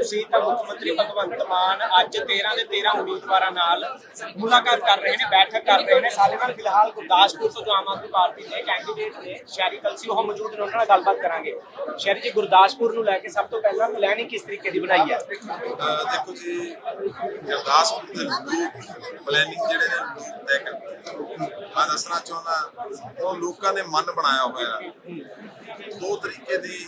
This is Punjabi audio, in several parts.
ਤੁਸੀਂ ਤਾਂ ਮੁੱਖ ਮੰਤਰੀ ਭਗਵੰਤ ਮਾਨ ਅੱਜ 13 ਦੇ 13 ਉਮੀਦਵਾਰਾਂ ਨਾਲ ਮੁਲਾਕਾਤ ਕਰ ਰਹੇ ਨੇ, ਬੈਠਕ ਕਰ ਰਹੇ ਨੇ। ਸਾਡੇ ਨਾਲ ਫਿਲਹਾਲ ਗੁਰਦਾਸਪੁਰ ਤੋਂ ਜੋ ਆਮ ਆਦਮੀ ਪਾਰਟੀ ਦੇ ਕੈਂਡੀਡੇਟ ਨੇ, ਸ਼ਹਿਰੀ ਕਲਸੀ, ਉਹ ਮੌਜੂਦ ਨੇ, ਉਹਨਾਂ ਨਾਲ ਗੱਲਬਾਤ ਕਰਾਂਗੇ। ਸ਼ਹਿਰੀ ਜੀ, ਗੁਰਦਾਸਪੁਰ ਨੂੰ ਲੈ ਕੇ ਸਭ ਤੋਂ ਪਹਿਲਾਂ ਪਲੈਨਿੰਗ ਕਿਸ ਤਰੀਕੇ ਦੀ ਬਣਾਈ ਹੈ? ਅਹ ਦੇਖੋ ਜੀ, ਗੁਰਦਾਸਪੁਰ ਦੇ ਲੋਕ ਪਲੈਨਿੰਗ ਜਿਹੜੇ ਨੇ ਤੈਅ ਕਰਦੇ ਮੈਂ ਦੱਸਣਾ ਚਾਹੁੰਦਾ, ਉਹ ਲੋਕਾਂ ਨੇ ਮਨ ਬਣਾਇਆ ਹੋਇਆ। ਹੈ। ਦੋ ਤਰੀਕੇ ਦੀ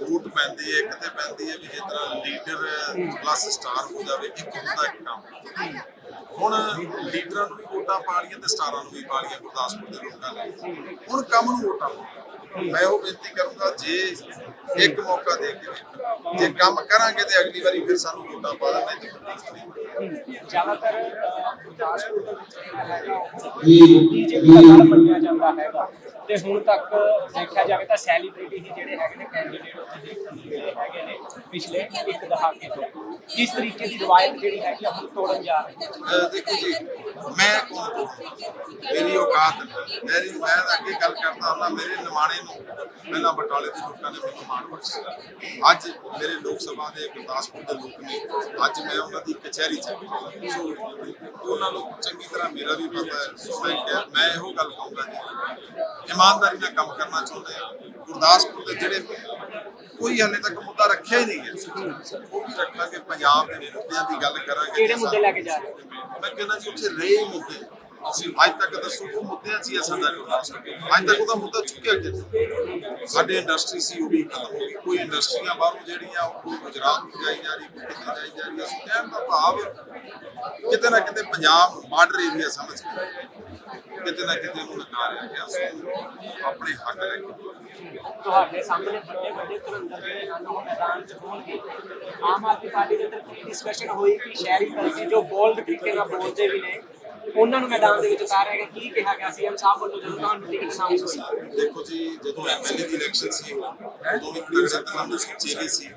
ਰੂਟ ਪੈਂਦੀ ਹੈ ਇੱਕ ਤੇ ਪੈਂਦੀ ਹੈ ਵੀ ਜਿਸ ਤਰ੍ਹਾਂ ਲੀਡਰ ਪਲੱਸ ਸਟਾਰ ਹੋ ਜਾਵੇ ਇੱਕ ਹੁੰਦਾ ਇੱਕ ਕੰਮ। ਹੁਣ ਲੀਡਰਾਂ ਨੂੰ ਵੀ ਵੋਟਾਂ ਪਾਣੀਆਂ ਤੇ ਸਟਾਰਾਂ ਨੂੰ ਵੀ ਪਾਣੀਆਂ ਗੁਰਦਾਸਪੁਰ ਦੇ ਲੋਕਾਂ ਨੇ। ਹੁਣ ਕੰਮ ਨੂੰ ਵੋਟਾਂ ਮੈਂ ਉਹ ਬੇਨਤੀ ਕਰੂੰਗਾ ਜੇ ਇੱਕ ਮੌਕਾ ਦੇ ਕੇ। ਜੇ ਕੰਮ ਕਰਾਂਗੇ ਤੇ ਅਗਲੀ ਵਾਰੀ ਫਿਰ ਸਾਨੂੰ ਵੋਟਾਂ ਪਾ ਦੇਣਾ ਤੇ ਜ਼ਿਆਦਾਤਰ ਗੁਰਦਾਸਪੁਰ ਦੇ ਵਿੱਚ ਜਿਹੜਾ ਹੈਗਾ ਬੀਜੇਪੀ ਦਾ ਮੰਨਿਆ ਜਾਂਦਾ ਹੈਗਾ। ਤੇ ਹੁਣ ਤੱਕ ਦੇਖਿਆ ਜਾਵੇ ਤਾਂ ਸੈਲੀਬ੍ਰਿਟੀ ਹੀ ਜਿਹੜੇ ਹੈਗੇ ਨੇ ਕੈਂਡੀਡੇਟ ਉੱਥੇ ਦੇਖਣ ਪਿਛਲੇ ਇੱਕ ਦਹਾਕੇ ਤੋਂ। ਕਿਸ ਤਰੀਕੇ ਦੀ ਰਵਾਇਤ ਜਿਹੜੀ ਹੈਗੀ ਆ ਹੁਣ ਤੋੜਨ ਜਾ ਰਹੀ ਦੇਖੋ ਜੀ, ਮੈਂ ਕੌਣ ਮੇਰੀ ਔਕਾਤ ਮੇਰੀ ਮੈਂ ਅੱਗੇ ਗੱਲ ਕਰਦਾ ਹੁੰਦਾ, ਮੇਰੇ ਨਿਮਾਣੇ ਨੂੰ ਪਹਿਲਾਂ ਬਟਾਲੇ ਦੇ ਲੋਕਾਂ ਨੇ ਮੈਨੂੰ ਮਾਣ ਬਖਸ਼ਿਆ। ਅੱਜ ਮੇਰੇ ਲੋਕ ਸਭਾ ਦੇ ਗੁਰਦਾਸਪੁਰ ਦੇ ਲੋਕ ਨੇ। ਅੱਜ ਮੈਂ ਉਹਨਾਂ ਦੀ ਕਚਹਿਰੀ ਚ ਸੋ ਉਹਨਾਂ ਨੂੰ ਚੰਗੀ ਤਰ੍ਹਾਂ ਮੇਰਾ ਵੀ ਪਤਾ ਹੈ। ਸੋ ਮੈਂ ਮੈਂ ਇਹੋ ਗੱਲ ਕਹੂੰਗਾ ਜੀ। ਇਮਾਨਦਾਰੀ ਨਾਲ ਕੰਮ ਕਰਨਾ ਚਾਹੁੰਦੇ ਆ। ਗੁਰਦਾਸਪੁਰ ਦੇ ਜਿਹੜੇ ਕੋਈ ਹਾਲੇ ਤੱਕ ਮੁੱਦਾ ਰੱਖਿਆ ਹੀ ਨਹੀਂ ਗਿਆ ਉਹ ਵੀ ਰੱਖਾਂਗੇ ਪੰਜਾਬ ਦੇ ਮੁੱਦਿਆਂ ਦੀ ਗੱਲ ਕਰਾਂਗੇ। ਕਿਹੜੇ ਮੁੱਦੇ ਲੈ ਕੇ ਜਾ ਰਹੇ ਹੋ? ਮੈਂ ਕਹਿੰਦਾ ਜੀ ਉੱਥੇ ਰਹੇ ਮੁੱਦੇ। ਅਸੀਂ ਅੱਜ ਤੱਕ ਦੱਸੋ ਉਹ ਮੁੱਦਿਆਂ 'ਚ ਹੀ ਅਸਾਂ ਦਾ ਗੁਰਦਾਸਪੁਰ ਅੱਜ ਤੱਕ ਉਹਦਾ ਮੁੱਦਾ ਚੁੱਕਿਆ ਕਿਤੇ ਸਾਡੇ ਇੰਡਸਟਰੀ ਸੀ, ਉਹ ਵੀ ਖਤਮ ਹੋ ਗਈ। ਕੋਈ ਇੰਡਸਟਰੀਆਂ ਬਾਹਰੋਂ ਜਿਹੜੀਆਂ, ਉਹ ਕੋਈ ਗੁਜਰਾਤ ਨੂੰ ਜਾਈ ਜਾ ਰਹੀ, ਕੋਈ ਕਿਤੇ ਜਾਈ ਜਾ ਰਹੀ ਹੈ ਸੋ ਕਹਿਣ ਦਾ ਭਾਵ ਕਿਤੇ ਨਾ ਕਿਤੇ ਪੰਜਾਬ ਬਾਰਡਰ ਏਰੀਆ ਸਮਝ ਕੇ ਕਿਤੇ ਨਾ ਕਿਤੇ ਉਹਨੂੰ ਨਕਾਰਿਆ ਗਿਆ। ਸੋ ਆਪਣੇ ਹੱਕ ਲੈ ਕੇ ਤੁਹਾਡੇ ਸਾਹਮਣੇ ਵੱਡੇ ਵੱਡੇ ਧੁਰੰਦਰ ਜਿਹੜੇ ਹਨ, ਉਹ ਮੈਦਾਨ 'ਚ ਹੋਣਗੇ। ਆਮ ਆਦਮੀ ਪਾਰਟੀ ਦੇ ਅੰਦਰ ਕੀ ਡਿਸਕਸ਼ਨ ਹੋਈ, ਕਿ ਸ਼ਹਿਰੀ ਕਰਜ਼ੀ ਜੋ ਬੋਲਡ ਤਰੀਕੇ ਨਾਲ ਬੋਲਦੇ ਵੀ ਨੇ ਉਹਨਾਂ ਨੂੰ ਮੈਦਾਨ ਦੇ ਵਿੱਚ ਉਤਾਰਿਆ ਗਿਆ ਕੀ ਕਿਹਾ ਗਿਆ ਸੀਐਮ ਸਾਹਿਬ ਵੱਲੋਂ ਜਦੋਂ ਤੁਹਾਨੂੰ ਟਿਕਟ ਅਨਾਉਂਸ ਹੋਈ ਦੇਖੋ ਜੀ ਜਦੋਂ ਐਮਐਲਏ ਦੀ ਇਲੈਕਸ਼ਨ ਸੀ ਉਦੋਂ ਵੀ ਤਗੜੇ ਚਿਹਰੇ ਸੀ।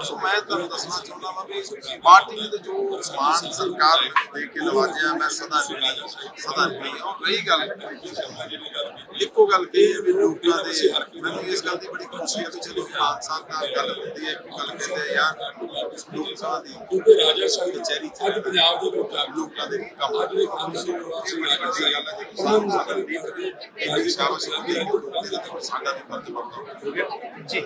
ਸੋ ਮੈਂ ਤੁਹਾਨੂੰ ਦੱਸਣਾ ਚਾਹੁੰਦਾ ਹਾਂ ਵੀ ਪਾਰਟੀ ਨੇ ਜੋ ਸਮਾਨ ਸਰਕਾਰ ਦੇ ਕੇ ਨਵਾਜਿਆ ਮੈਂ ਸਦਾ ਨਹੀਂ ਸਦਾ ਨਹੀਂ ਔਰ ਰਹੀ ਗੱਲ ਇੱਕੋ ਗੱਲ ਕਹੀ ਹੈ ਵੀ ਲੋਕਾਂ ਦੇ ਮੈਨੂੰ ਇਸ ਗੱਲ ਦੀ ਬੜੀ ਖੁਸ਼ੀ ਹੈ ਕਿ ਚਲੋ ਮਾਨ ਸਾਹਿਬ ਨਾਲ ਗੱਲ ਹੁੰਦੀ ਹੈ ਇੱਕ ਗੱਲ ਕਹਿੰਦੇ ਆ ਯਾਰ ਲੋਕਾਂ ਦੀ ਕਿਉਂਕਿ ਰਾਜਾ ਸਾਹਿਬ ਕਚਹਿਰੀ ਅੱਜ ਪੰਜਾਬ ਦੇ ਲੋਕ ਲੋਕਾਂ ਦੇ ਕੰਮ ਅੱਜ ਦੇ ਕੰਮ ਸੀ ਇਹ ਬੜੀ ਵੱਡੀ ਗੱਲ ਹੈ ਜੀ ਸਾਨੂੰ ਸਾਡਾ ਲੀਡਰ ਇਹ ਇਹਦੇ ਤੇ ਸਾਡਾ ਵੀ ਫਰਜ਼ ਬਣਦਾ। ਜੀ।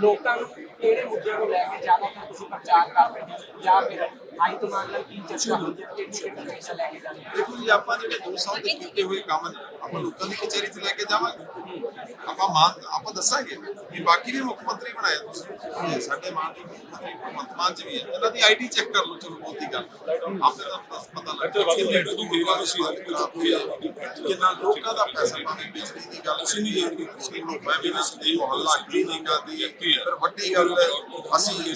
ਲੋਕਾਂ ਨੂੰ ਕਿਹੜੇ ਮੁੱਦਿਆਂ ਨੂੰ ਲੈ ਕੇ ਜ਼ਿਆਦਾਤਰ ਤੁਸੀਂ ਪ੍ਰਚਾਰ ਕਰ ਹੋ? ਜਾਂ ਫਿਰ ਹਾਈ ਕਮਾਂਡ ਨਾਲ ਕੀ ਚਰਚਾ ਹੁੰਦੀ ਹੈ? ਕਿਹੜੀ ਕਿਹੜੀ ਲੈ ਕੇ ਜਾਂਦੇ ਹੋ? ਦੇਖੋ ਜੀ, ਆਪਾਂ ਜਿਹੜੇ ਦੋ ਸਾਲ ਦੇ ਕੀਤੇ ਹੋਏ ਕੰਮ ਨੇ, ਆਪਾਂ ਲੋਕਾਂ ਦੀ ਕਚਹਿਰੀ 'ਚ ਲੈ ਕੇ ਜਾਵਾਂਗੇ। ਆਪਾਂ ਮਾਨ ਆਪਾਂ ਦੱਸਾਂਗੇ ਕਿ ਬਾਕੀ ਵੀ ਮੁੱਖ ਮੰਤਰੀ ਬਣਾਏ ਤੁਸੀਂ। ਇਹ ਸਾਡੇ ਮਾਨ ਦੇ ਮੁੱਖ ਮੰਤਰੀ ਭਗਵੰਤ ਮਾਨ ਜੀ ਵੀ ਹੈ ਇਹਨਾਂ ਦੀ ਆਈਡੀ ਚੈੱਕ ਕਰ ਲਓ ਚਲੋ ਬਹੁਤੀ ਗੱਲ ਆਪੇ ਤਾਂ ਬਸ ਪਤਾ ਲੱਗ ਇੱਥੇ ਵਾਧੂ ਕਿੰਨੇ ਦੀ ਮੇਰਾ ਹੱਲ ਆਪਣੀ ਪਾਰਟੀ ਦਾ ਕਿੰਨਾ ਲੋਕਾਂ ਦਾ ਪੈਸਾ ਬਿਜਲੀ ਦੀ ਗੱਲ ਅਸੀਂ ਨਹੀਂ ਜਾਣਦੇ ਅਸੀਂ ਮੈਂ ਵੀ ਨਾ ਸਦੀ ਮੁਹੱਲਾ ਕਲੀਨਿਕਾਂ ਦੀ ਫਿਰ ਵੱਡੀ ਗੱਲ ਹੈ ਅਸੀਂ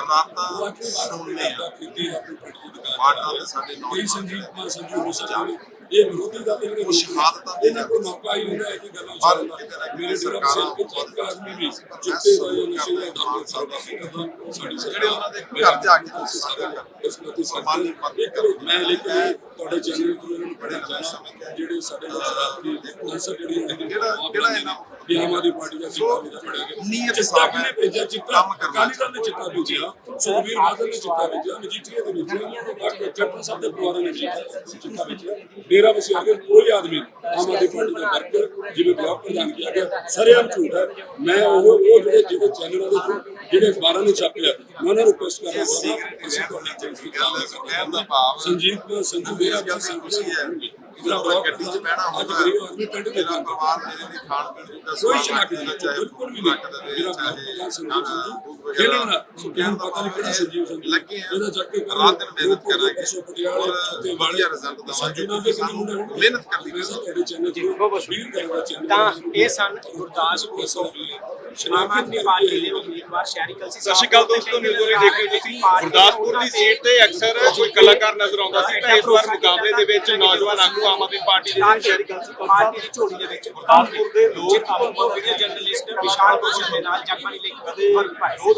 ਰਾਤਾਂ ਸੁਣਨੇ ਆ। ਆਪਣੀ ਦੀ ਵਾਰਡਾਂ ਦੇ ਸਾਡੇ ਨੌਜਵਾਨ ਸੰਜੀਵ ਸੰਜੀਵ ਹੋ ਸਕਦੇ ਇਹ ਵਿਰੋਧੀ ਦਾ ਜਿਹੜੇ ਉਹ ਸ਼ਹਾਦਤਾਂ ਦੇ ਇਹਨਾਂ ਕੋਲ ਮੌਕਾ ਹੀ ਹੁੰਦਾ ਹੈ ਕਿ ਗੱਲਾਂ ਪਰ ਕਿਤੇ ਨਾ ਕਿਤੇ ਸਰਕਾਰਾਂ ਕੇ ਚੱਕ ਆਦਮੀ ਵੀ ਚਿੱਟੇ ਹੋਏ ਨਸ਼ੇ ਦਾ ਦਰਦ ਸਰਦਾ ਸੀ ਸਾਡੀ ਜਿਹੜੇ ਉਹਨਾਂ ਦੇ ਘਰ ਜਾ ਕੇ ਤੁਸੀਂ ਸਾਡਾ ਕਰ ਇਸ ਪ੍ਰਤੀ ਸਨਮਾਨੀ ਪੱਤੇ ਇੱਕ ਮੈਂ ਲੇਕਿਨ ਤੁਹਾਡੇ ਚੈਨਲ ਤੋਂ ਇਹਨਾਂ ਨੂੰ ਬੜੇ ਚਾਹਾਂ ਜਿਹੜੇ ਸਾਡੇ ਰਾਤ ਦੀ ਜਿਹੜੀ ਕਿਹੜਾ ਇਹਨਾਂ ਵੀ ਆਮ ਆਦਮੀ ਪਾਰਟੀ ਦਾ ਚਿੱਟਾ ਵੀ ਪੜਿਆ ਨੀਅਤ ਸਾਫ਼ ਹੈ। ਭੇਜਿਆ ਚਿੱਟਾ ਕੰਮ ਕਰਨਾ ਕਾਲੀ ਦਲ ਨੇ ਚਿੱਟਾ ਭੇਜਿਆ ਸੁਖਬੀਰ ਬਾਦਲ ਨੇ ਚਿੱਟਾ ਭੇਜਿਆ ਮਜੀਠੀਆ ਦੇ ਬਾਕੀ ਕੈਪਟਨ ਸਾਹਿਬ ਦੇ ਪਰਿਵਾਰਾਂ ਨੇ ਚਿੱਟਾ ਚਿੱਟਾ ਭੇਜਿਆ। ਡੇਰਾ ਵਸਿਆ ਕੇ ਕੋਈ ਆਦਮੀ ਆਮ ਆਦਮੀ ਪਾਰਟੀ ਦਾ ਵਰਕਰ ਜਿਵੇਂ ਬਲਾਕ ਪ੍ਰਧਾਨ ਕੀਤਾ ਗਿਆ ਸਰੇਆਮ ਝੂਠ ਹੈ। ਮੈਂ ਉਹ ਉਹ ਜਿਹੜੇ ਜਿਹੜੇ ਚੈਨਲਾਂ ਦੇ ਥਰੂ ਜਿਹੜੇ ਅਖਬਾਰਾਂ ਨੇ ਛਾਪਿਆ ਮੈਂ ਉਹਨਾਂ ਨੂੰ ਰਿਕੁਐਸਟ ਕਰਨਾ ਚਾਹੁੰਦਾ ਅਸੀਂ ਤੁਹਾਡੇ ਚੈਨਲ ਗੱਲ ਹੈ ਕਹਿਣ ਦਾ ਭਾਵ ਸੰਜੀਵ ਕੁਮਾਰ ਸੰਜੂ ਮੈਨੂੰ ਇਸ ਗੱਲ ਦੀ ਖੁਸ਼ੀ ਹੈ। ਜਦੋਂ ਮੈਂ ਗੱਡੀ 'ਚ ਬਹਿਣਾ ਹੁੰਦਾ ਦੇ ਮੇਰਾ ਪਰਿਵਾਰ ਮੇਰੇ ਲਈ ਖਾਣ ਪੀਣ ਜੋਗਾ ਕੋਈ ਸਮਾਨ ਸ਼ੱਕ ਰੱਖ ਨਹੀਂ ਚਾਹੇ ਬਿਲਕੁਲ ਵੀ ਨਹੀਂ। ਚਾਹੇ ਭਰਾ ਸੰਜੀਵ ਖਾਣਾ, ਸੰਜੂ ਦੁੱਧ ਖੇਡਣਾ ਵਗੈਰਾ। ਸੋ ਕਹਿਣ ਕਹਿਣ ਦਾ ਪਤਾ ਨਹੀਂ ਕਿਹੜਾ ਸੰਜੀਵ ਸੰਜੂ। ਲੱਗੇ ਆ ਰਾਤ ਦਿਨ ਮਿਹਨਤ ਕਰਾਂਗੇ। ਔਰ ਵਧੀਆ ਰਿਜ਼ਲਟ ਦਵਾਂਗੇ। ਮਿਹਨਤ ਕਰਨੀ ਪੈਂਦੀ ਚੈਨਲ ਤਾਂ ਇਹ ਸਨ ਗੁਰਦਾਸਪੁਰ ਤੋਂ ਆਮ ਆਦਮੀ ਪਾਰਟੀ ਦੇ ਉਮੀਦਵਾਰ ਸ਼ਹਿਰੀ ਕਲਸੀ ਸਤਿ ਸ਼੍ਰੀ ਅਕਾਲ ਦੋਸਤੋ ਨਿਊਜ਼ ਵਾਲੀ ਦੇਖ ਰਹੇ ਤੁਸੀਂ ਗੁਰਦਾਸਪੁਰ ਦੀ ਸੀਟ ਤੇ ਅਕਸਰ ਕੋਈ ਕਲਾਕਾਰ ਨਜ਼ਰ ਆਉਂਦਾ ਸੀ ਤਾਂ ਇਸ ਵਾਰ ਮੁਕਾਬਲੇ ਦੇ ਵਿੱਚ ਨੌਜਵਾਨ ਆਗੂ ਆਮ ਆਦਮੀ ਪਾਰਟੀ ਦੇ ਸ਼ਹਿਰੀ ਕਲਸੀ ਪਾਰਟੀ ਦੀ ਝੋਲੀ ਦੇ ਵਿੱਚ ਗੁਰਦਾਸਪੁਰ ਦੇ ਲੋਕ ਵੀਡੀਓ ਜਰਨਲਿਸਟ ਵਿਸ਼ਾਲ ਭੂਸ਼ਣ ਦੇ ਨਾਲ ਜਗਬਾਣੀ ਲਈ ਫ਼ਰਕ ਪਾਇਆ